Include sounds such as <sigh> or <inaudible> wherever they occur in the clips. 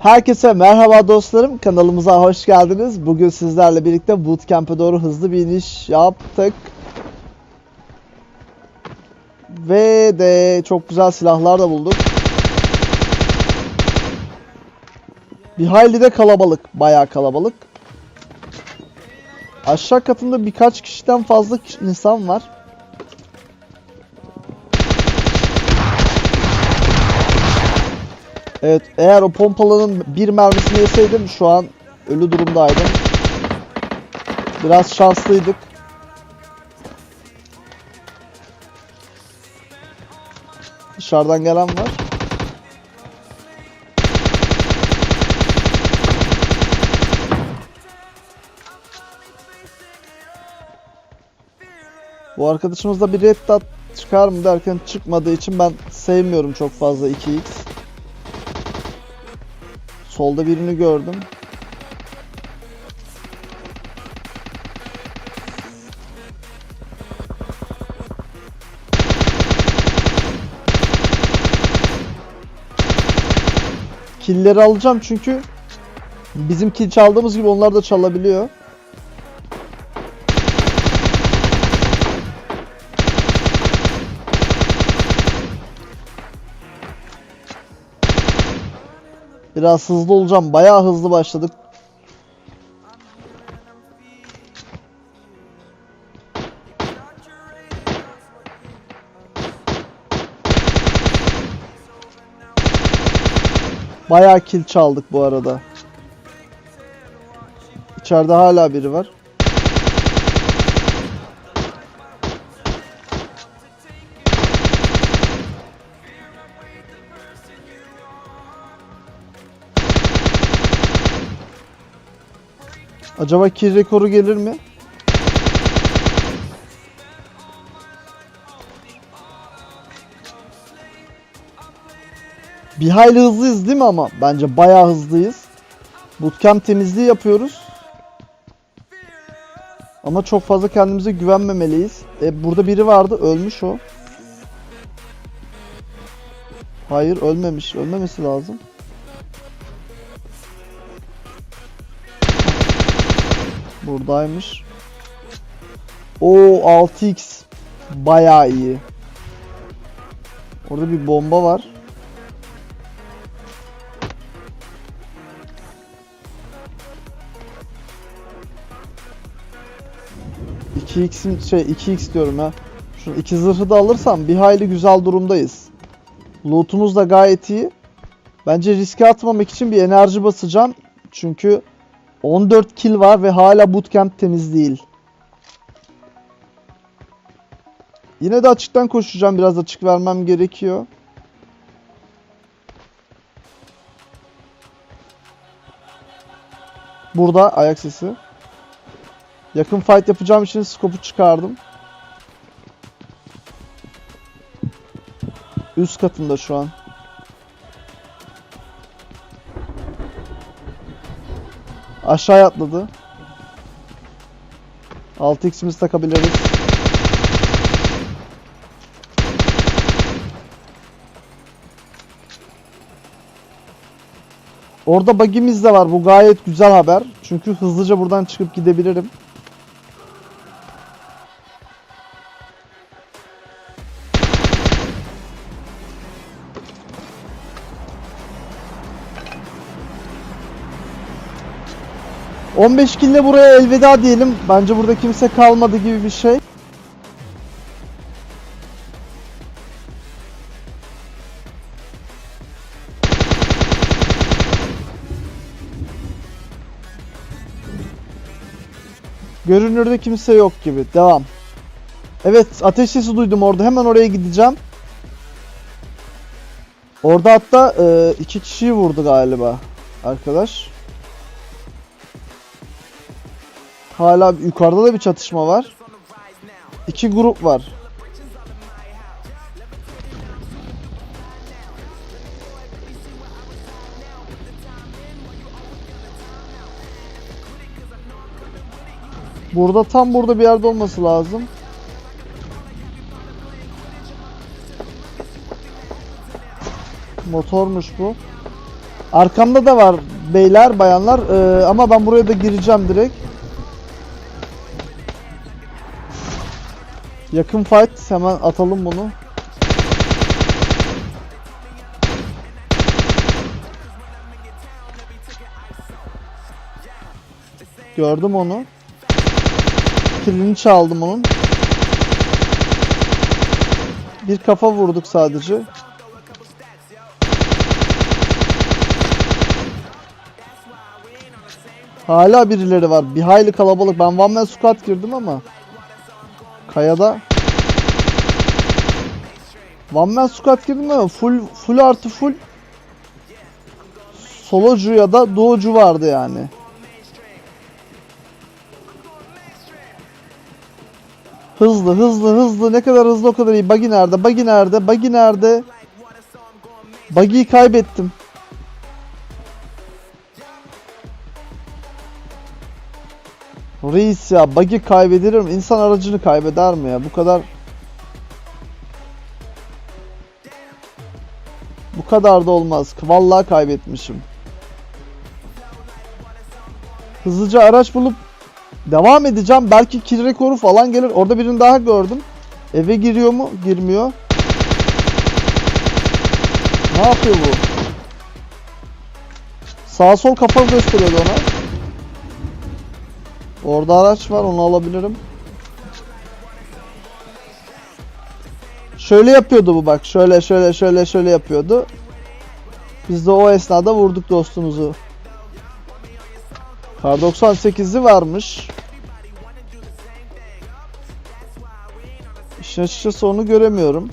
Herkese merhaba dostlarım. Kanalımıza hoş geldiniz. Bugün sizlerle birlikte bootcamp'e doğru hızlı bir iniş yaptık. Ve de çok güzel silahlar da bulduk. Bir hayli de kalabalık. Bayağı kalabalık. Aşağı katında birkaç kişiden fazla insan var. Evet, eğer o pompalının bir mermisini yeseydim şu an ölü durumdaydım. Biraz şanslıydık. Dışarıdan gelen var. Bu arkadaşımız da bir red dot çıkar mı derken çıkmadığı için ben sevmiyorum çok fazla 2x. Solda birini gördüm. Killleri alacağım çünkü bizim kill çaldığımız gibi onlar da çalabiliyor. Biraz hızlı olacağım. Bayağı hızlı başladık. Bayağı kill çaldık bu arada. İçeride hala biri var. Acaba kill rekoru gelir mi? Bir hayli hızlıyız değil mi ama? Bence bayağı hızlıyız. Bootcamp temizliği yapıyoruz. Ama çok fazla kendimize güvenmemeliyiz. E, burada biri vardı. Ölmüş o. Hayır ölmemiş. Ölmemesi lazım. Buradaymış. O 6x bayağı iyi. Orada bir bomba var. İki x'in şey 2x diyorum ya. Şu iki zırhı da alırsam bir hayli güzel durumdayız. Loot'umuz da gayet iyi. Bence riske atmamak için bir enerji basacağım. Çünkü 14 kill var ve hala bootcamp temiz değil. Yine de açıktan koşacağım. Biraz açık vermem gerekiyor. Burada ayak sesi. Yakın fight yapacağım için scope'u çıkardım. Üst katında şu an. Aşağıya atladı. 6x'imizi takabiliriz. Orada bug'imiz de var. Bu gayet güzel haber. Çünkü hızlıca buradan çıkıp gidebilirim. ...15 kille buraya elveda diyelim. Bence burada kimse kalmadı gibi bir şey. Görünürde kimse yok gibi. Devam. Evet ateş sesi duydum orada. Hemen oraya gideceğim. Orada hatta e, iki kişiyi vurdu galiba. Arkadaş. Hala yukarıda da bir çatışma var. İki grup var. Burada tam burada bir yerde olması lazım. Motormuş bu. Arkamda da var beyler, bayanlar. Ee, ama ben buraya da gireceğim direkt. Yakın fight. Hemen atalım bunu. Gördüm onu. Kilini çaldım onun. Bir kafa vurduk sadece. Hala birileri var. Bir hayli kalabalık. Ben one man squad girdim ama. Kayada. One man squad girdim ama full full artı full solocu ya da duocu vardı yani. Hızlı hızlı hızlı ne kadar hızlı o kadar iyi. Buggy nerede? Buggy nerede? Buggy nerede? Buggy'yi kaybettim. Reis ya buggy kaybedilir mi? İnsan aracını kaybeder mi ya? Bu kadar Bu kadar da olmaz. Vallahi kaybetmişim. Hızlıca araç bulup devam edeceğim. Belki kill rekoru falan gelir. Orada birini daha gördüm. Eve giriyor mu? Girmiyor. Ne yapıyor bu? Sağ sol kafa gösteriyordu ona. Orada araç var onu alabilirim. Şöyle yapıyordu bu bak. Şöyle şöyle şöyle şöyle yapıyordu. Biz de o esnada vurduk dostumuzu. Kar 98'i varmış. İşin açıkçası onu göremiyorum.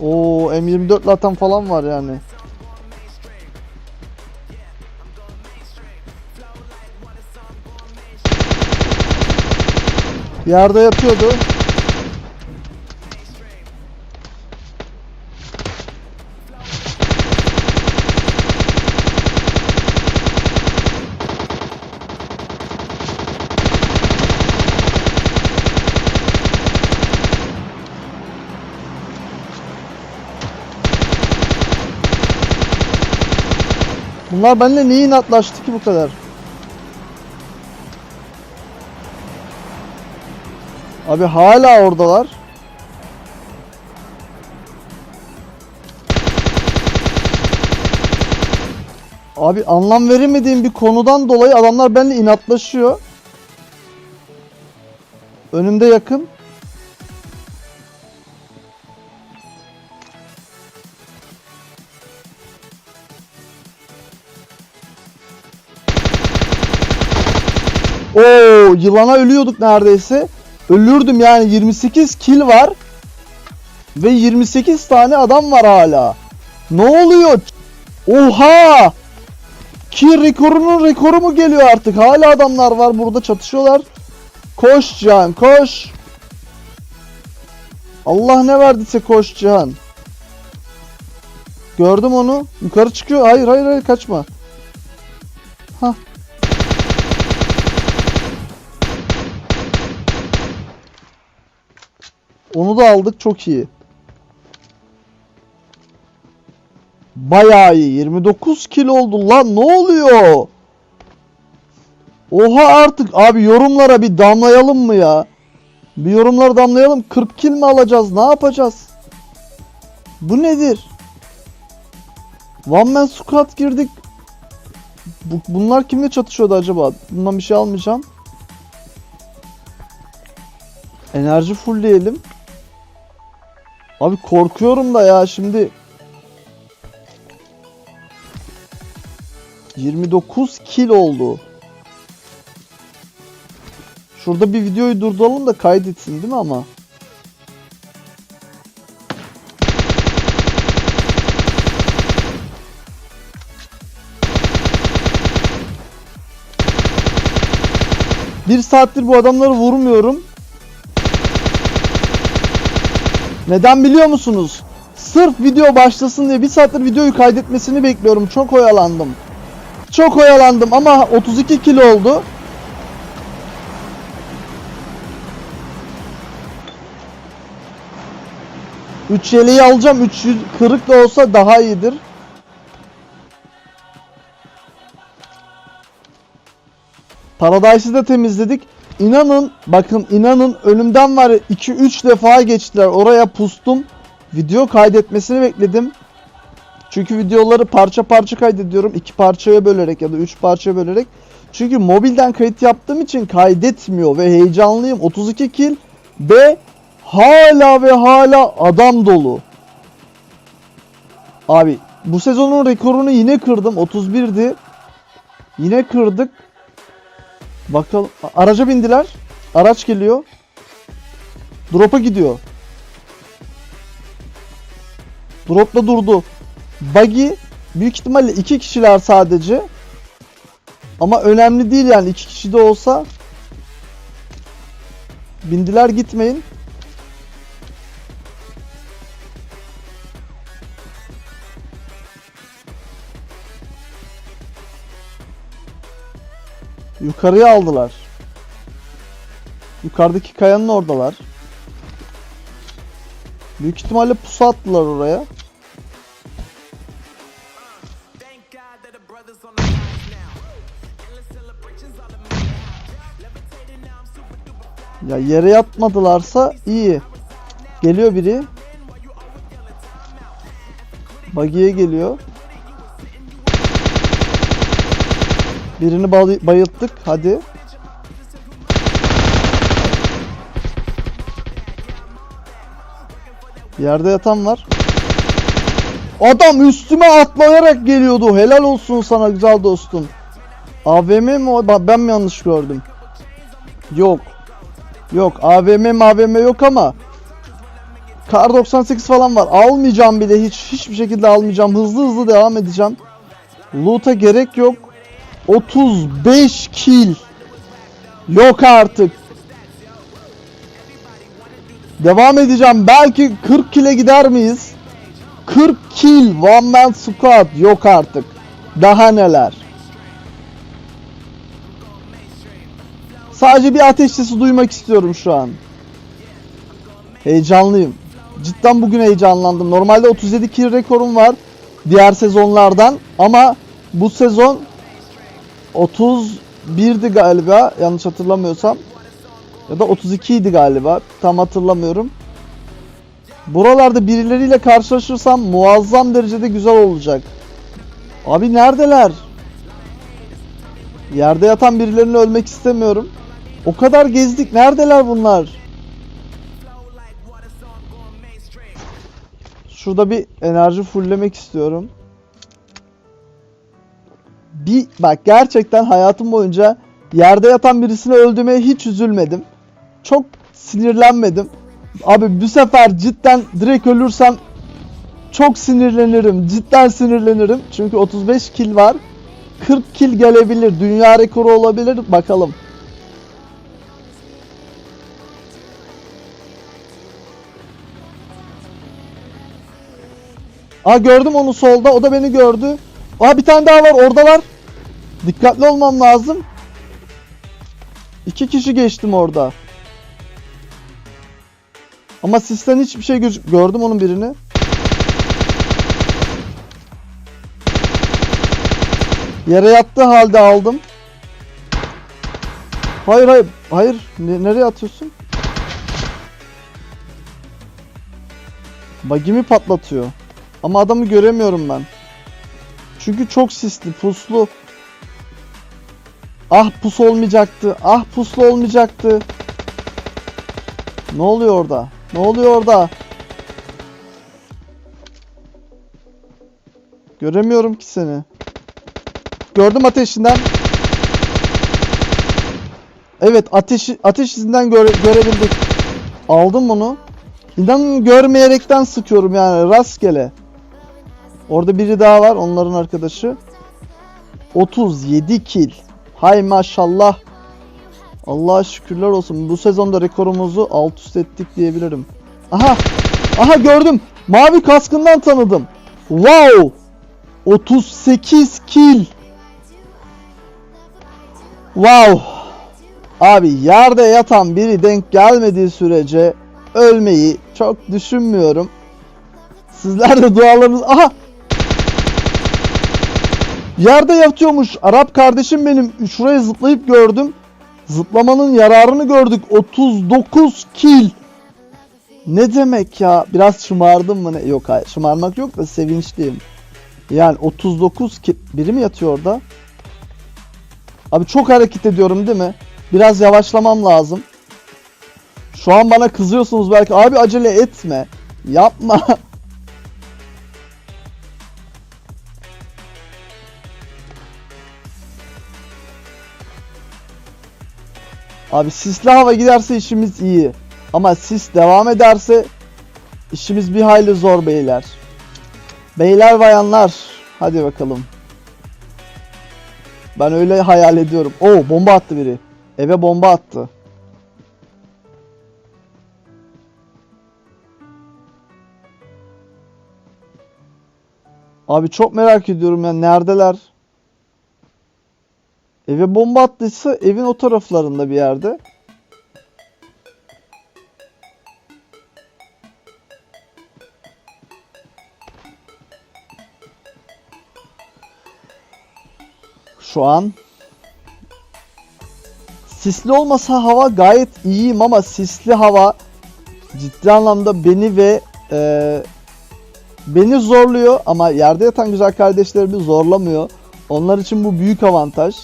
Oo M24 zaten falan var yani. Yerde yatıyordu. Bunlar benimle niye inatlaştı ki bu kadar? Abi hala oradalar. Abi anlam veremediğim bir konudan dolayı adamlar benimle inatlaşıyor. Önümde yakın. Oo, yılana ölüyorduk neredeyse. Ölürdüm yani 28 kill var. Ve 28 tane adam var hala. Ne oluyor? Oha! Kill rekorunun rekoru mu geliyor artık? Hala adamlar var burada çatışıyorlar. Koş Can koş. Allah ne verdiyse koş Can. Gördüm onu. Yukarı çıkıyor. Hayır hayır hayır kaçma. Hah. Onu da aldık çok iyi. Bayağı iyi. 29 kilo oldu lan ne oluyor? Oha artık abi yorumlara bir damlayalım mı ya? Bir yorumlara damlayalım. 40 kill mi alacağız? Ne yapacağız? Bu nedir? One man squad girdik. Bu, bunlar kimle çatışıyordu acaba? Bundan bir şey almayacağım. Enerji fullleyelim. Abi korkuyorum da ya şimdi 29 kill oldu. Şurada bir videoyu durduralım da kaydetsin değil mi ama? Bir saattir bu adamları vurmuyorum. Neden biliyor musunuz? Sırf video başlasın diye bir saattir videoyu kaydetmesini bekliyorum. Çok oyalandım. Çok oyalandım ama 32 kilo oldu. 3 yeleği alacağım. 300 kırık da olsa daha iyidir. Paradise'ı da temizledik. İnanın bakın inanın önümden var 2-3 defa geçtiler. Oraya pustum. Video kaydetmesini bekledim. Çünkü videoları parça parça kaydediyorum. iki parçaya bölerek ya da üç parçaya bölerek. Çünkü mobilden kayıt yaptığım için kaydetmiyor ve heyecanlıyım. 32 kill ve hala ve hala adam dolu. Abi bu sezonun rekorunu yine kırdım. 31'di. Yine kırdık. Bakalım. Araca bindiler. Araç geliyor. Drop'a gidiyor. Drop'ta durdu. Buggy büyük ihtimalle iki kişiler sadece. Ama önemli değil yani iki kişi de olsa. Bindiler gitmeyin. Yukarıya aldılar. Yukarıdaki kayanın oradalar. Büyük ihtimalle pusu attılar oraya. Ya yere yatmadılarsa iyi. Geliyor biri. Bagiye geliyor. Birini bay- bayılttık. Hadi. Yerde yatan var. Adam üstüme atlayarak geliyordu. Helal olsun sana güzel dostum. AVM mi Ben mi yanlış gördüm? Yok. Yok AVM AVM yok ama Kar 98 falan var. Almayacağım bile hiç hiçbir şekilde almayacağım. Hızlı hızlı devam edeceğim. Loot'a gerek yok. 35 kill. Yok artık. Devam edeceğim. Belki 40 kill'e gider miyiz? 40 kill one man squad yok artık. Daha neler? Sadece bir ateş sesi duymak istiyorum şu an. Heyecanlıyım. Cidden bugün heyecanlandım. Normalde 37 kill rekorum var diğer sezonlardan ama bu sezon 31'di galiba yanlış hatırlamıyorsam. Ya da 32 idi galiba. Tam hatırlamıyorum. Buralarda birileriyle karşılaşırsam muazzam derecede güzel olacak. Abi neredeler? Yerde yatan birilerini ölmek istemiyorum. O kadar gezdik. Neredeler bunlar? Şurada bir enerji fulllemek istiyorum. Bir bak gerçekten hayatım boyunca yerde yatan birisini öldürmeye hiç üzülmedim. Çok sinirlenmedim. Abi bu sefer cidden direkt ölürsem çok sinirlenirim. Cidden sinirlenirim. Çünkü 35 kill var. 40 kill gelebilir. Dünya rekoru olabilir. Bakalım. Aa gördüm onu solda. O da beni gördü. Aa bir tane daha var. Oradalar. Dikkatli olmam lazım. İki kişi geçtim orada. Ama sisten hiçbir şey göz gördüm onun birini. Yere yattığı halde aldım. Hayır hayır. Hayır. Ne- nereye atıyorsun? Bagimi patlatıyor. Ama adamı göremiyorum ben. Çünkü çok sisli, puslu. Ah pus olmayacaktı. Ah puslu olmayacaktı. Ne oluyor orada? Ne oluyor orada? Göremiyorum ki seni. Gördüm ateşinden. Evet ateşi ateş izinden göre, görebildik. Aldım bunu. İnanın görmeyerekten sıkıyorum yani rastgele. Orada biri daha var onların arkadaşı. 37 kill. Hay maşallah. Allah'a şükürler olsun. Bu sezonda rekorumuzu alt üst ettik diyebilirim. Aha. Aha gördüm. Mavi kaskından tanıdım. Wow. 38 kill. Wow. Abi yerde yatan biri denk gelmediği sürece ölmeyi çok düşünmüyorum. Sizler de dualarınız... Aha! Yerde yatıyormuş. Arap kardeşim benim. Şuraya zıplayıp gördüm. Zıplamanın yararını gördük. 39 kill. Ne demek ya? Biraz şımardım mı? Ne? Yok hayır. Şımarmak yok da sevinçliyim. Yani 39 kill. Biri mi yatıyor orada? Abi çok hareket ediyorum değil mi? Biraz yavaşlamam lazım. Şu an bana kızıyorsunuz belki. Abi acele etme. Yapma. <laughs> Abi sisli hava giderse işimiz iyi. Ama sis devam ederse işimiz bir hayli zor beyler. Beyler bayanlar hadi bakalım. Ben öyle hayal ediyorum. Oo bomba attı biri. Eve bomba attı. Abi çok merak ediyorum ya neredeler? Eve bomba attıysa evin o taraflarında bir yerde. Şu an sisli olmasa hava gayet iyiyim ama sisli hava ciddi anlamda beni ve e, beni zorluyor ama yerde yatan güzel kardeşlerimi zorlamıyor. Onlar için bu büyük avantaj.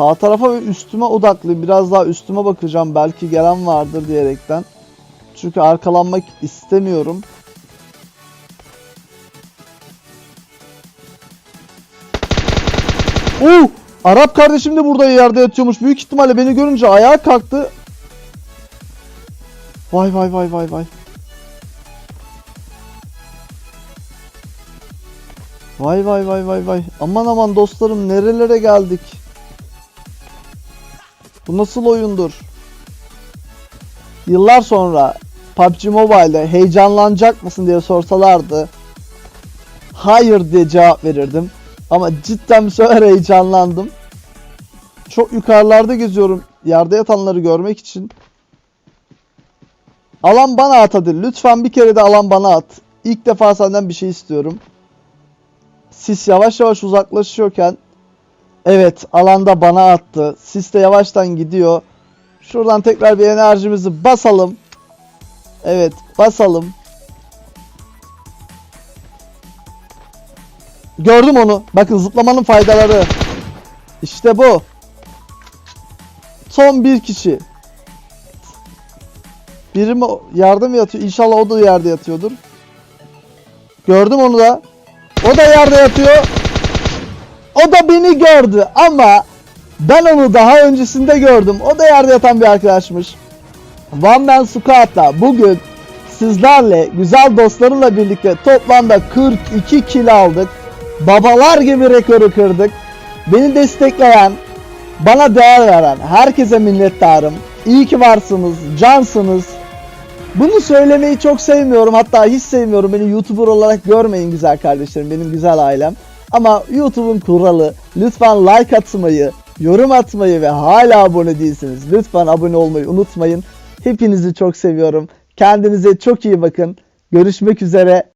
Sağ tarafa ve üstüme odaklıyım. Biraz daha üstüme bakacağım. Belki gelen vardır diyerekten. Çünkü arkalanmak istemiyorum. Oo! Arap kardeşim de burada yerde yatıyormuş. Büyük ihtimalle beni görünce ayağa kalktı. Vay vay vay vay vay. Vay vay vay vay vay. Aman aman dostlarım nerelere geldik. Bu nasıl oyundur? Yıllar sonra PUBG Mobile'de heyecanlanacak mısın diye sorsalardı. Hayır diye cevap verirdim. Ama cidden bu sefer <laughs> heyecanlandım. Çok yukarılarda geziyorum. Yerde yatanları görmek için. Alan bana at hadi. Lütfen bir kere de alan bana at. İlk defa senden bir şey istiyorum. Sis yavaş yavaş uzaklaşıyorken Evet alanda bana attı. Sis de yavaştan gidiyor. Şuradan tekrar bir enerjimizi basalım. Evet basalım. Gördüm onu. Bakın zıplamanın faydaları. İşte bu. Son bir kişi. Biri mi yerde mi yatıyor? İnşallah o da yerde yatıyordur. Gördüm onu da. O da yerde yatıyor. O da beni gördü ama ben onu daha öncesinde gördüm. O da yerde yatan bir arkadaşmış. One Man Squad'da bugün sizlerle güzel dostlarımla birlikte toplamda 42 kill aldık. Babalar gibi rekoru kırdık. Beni destekleyen, bana değer veren herkese minnettarım. İyi ki varsınız, cansınız. Bunu söylemeyi çok sevmiyorum. Hatta hiç sevmiyorum. Beni YouTuber olarak görmeyin güzel kardeşlerim. Benim güzel ailem. Ama YouTube'un kuralı lütfen like atmayı, yorum atmayı ve hala abone değilseniz lütfen abone olmayı unutmayın. Hepinizi çok seviyorum. Kendinize çok iyi bakın. Görüşmek üzere.